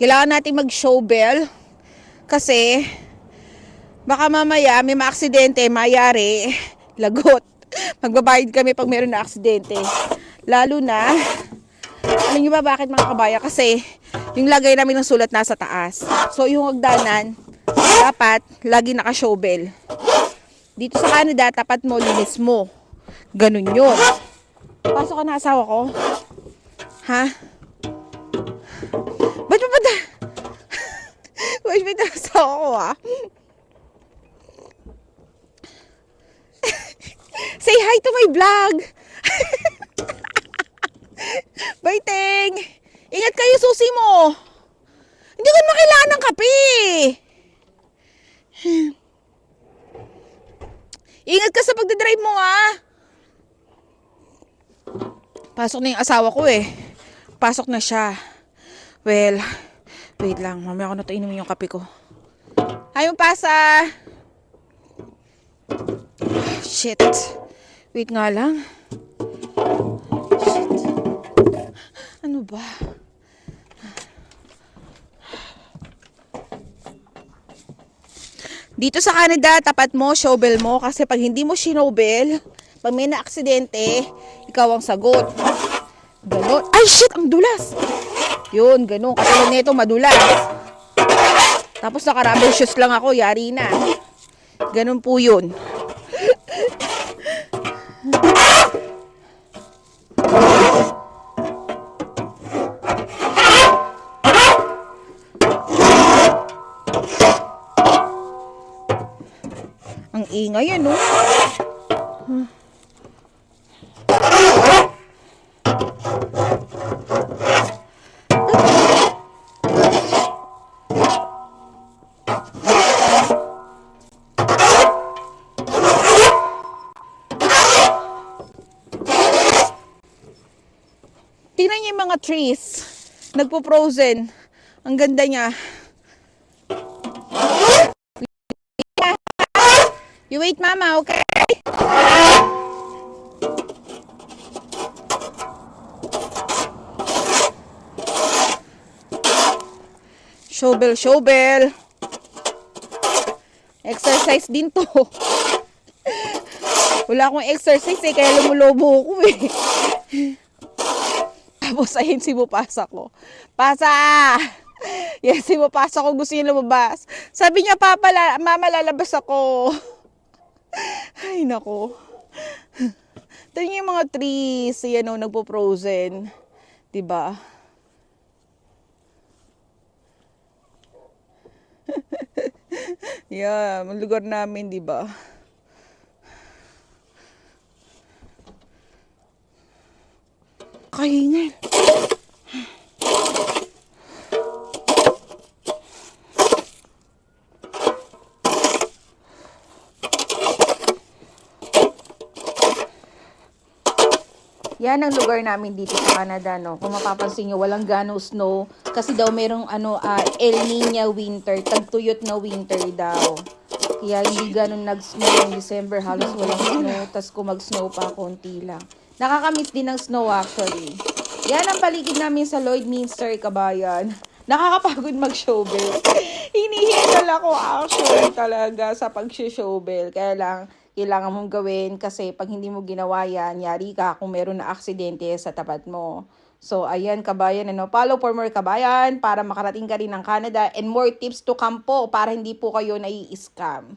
Kailangan natin mag-showbell kasi baka mamaya may maaksidente, mayari, lagot. Magbabayad kami pag meron na aksidente. Lalo na, alam niyo ba bakit mga kabaya? Kasi yung lagay namin ng sulat nasa taas. So yung hagdanan, dapat lagi naka-showbell. Dito sa Canada, tapat mo, linis mo. Ganun yun. Pasok ka na asawa ko. Ha? Ah. Say hi to my vlog. Baiting. Ingat kayo, susi mo. Hindi ko naman kailangan ng kape. Ingat ka sa pagdadrive mo, ah. Pasok na yung asawa ko eh. Pasok na siya. Well, wait lang. Mamaya ako na ito inumin yung kape ko. Hayong pasa! Shit. Wait nga lang. Shit. Ano ba? Dito sa Canada, tapat mo, showbell mo. Kasi pag hindi mo sinobel, pag may na-aksidente, ikaw ang sagot. Ganon. Ay, shit! Ang dulas! Yun, ganon. Katulad nito, madulas. Tapos naka-rubber shoes lang ako, yari na. Ganon po yun. Ang ingay yan, no? Tingnan niyo yung mga trees. Nagpo-frozen. Ang ganda niya. You wait, mama, okay? Showbell, showbell. Exercise din to. Wala akong exercise eh, kaya lumulobo ko eh. Ayun si Mupasa ko. Pasa! Yes, si Mupasa ko gusto niya lumabas. Sabi niya, Papa, la- mama, lalabas ako. Ay, nako. Ito yung mga trees, yan o, nagpo-frozen. Diba? yeah, ang lugar namin, diba? Kahingal. Yan ang lugar namin dito sa Canada, no. Kung mapapansin nyo, walang gano snow. Kasi daw merong ano, ah, El Nino winter, tagtuyot na winter daw. Kaya hindi ganun nag-snow in December, halos walang snow. Tapos kung mag-snow pa, konti lang. Nakakamiss din ng snow actually. Yan ang paligid namin sa Lloydminster, Kabayan. Nakakapagod mag-showbill. Hinihindal ako actually talaga sa pag-showbill. Kaya lang, kailangan mong gawin kasi pag hindi mo ginawa yan, yari ka kung meron na aksidente sa tapat mo. So, ayan, kabayan, ano, follow for more kabayan para makarating ka rin ng Canada and more tips to come po para hindi po kayo nai-scam.